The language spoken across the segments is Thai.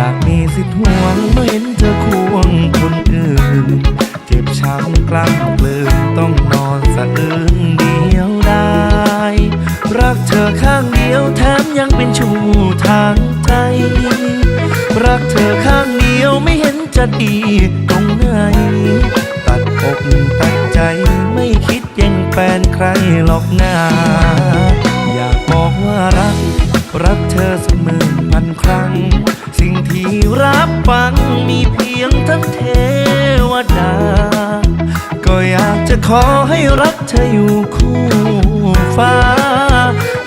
สิทธิ์หวงเมื่อเห็นเธอควงคนอื่น เจ็บช้ำกล้ำกลืนต้องนอนสะอื้นเดียวได้ รักเธอข้างเดียวแถมยังเป็นชูทางใจ รักเธอข้างเดียวไม่เห็นจะดีตรงไหนตัดอกตัดใจไม่คิดแย่งแฟนใครหรอกนาอยากบอกว่ารักรัก จะขอให้รักเธออยู่คู่ฟ้า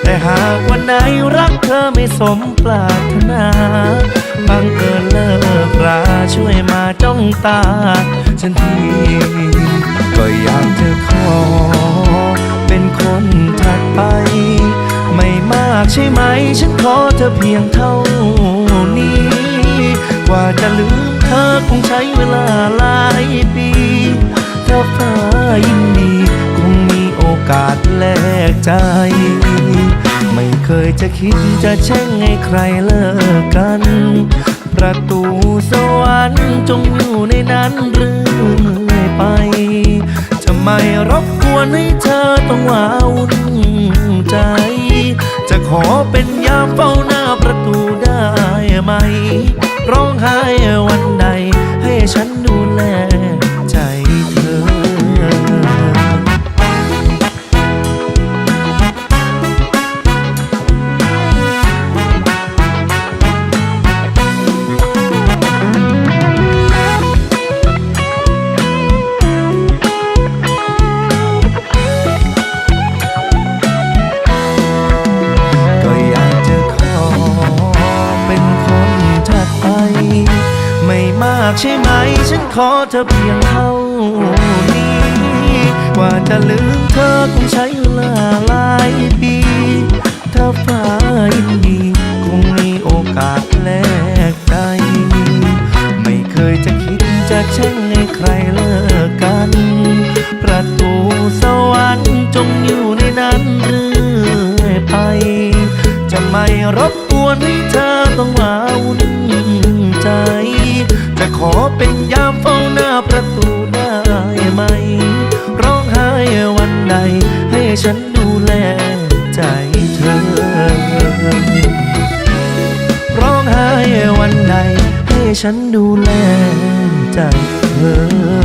แต่หากวันไหนรักเธอไม่สมปรารถนาบังเอิญเลิกราช่วยมาจ้องตา ฉันทีก็อยากจะขอ เป็นคนถัดไป ไม่มากใช่ไหม ฉันขอเธอเพียงเท่านี้ กว่าจะลืมเธอคงใช้เวลาหลายปี ยินดีคงมีโอกาสแลกใจ ไม่เคยจะคิดจะแช่งให้ใครเลิกกัน ประตูสวรรค์จงอยู่ในนั้นเรื่อยไป จะไม่รบกวนให้เธอต้องว้าวุ่นใจ จะขอเป็นยามเฝ้าหน้าประตูได้ไหม ร้องไห้วันใดให้ฉันดูากใช่ไหม ฉันขอเธอเพียงเท่านี้ กว่าจะลืมเธอคงใช้เวลาหลายปีถ้าฟ้ายินดีคงมีโอกาสแลกใจไม่เคยจะคิดจะแช่งให้ใครเลิกกัน ประตูสวรรค์จงอยู่ในนั้นเรื่อยไป จะไม่รบกวนให้เธอต้องมาวุ่นใจ เป็นยามเฝ้าหน้าประตูได้ไหม ร้องไห้วันใด ให้ฉันดูแลใจเธอ ร้องไห้วันใด ให้ฉันดูแลใจเธอ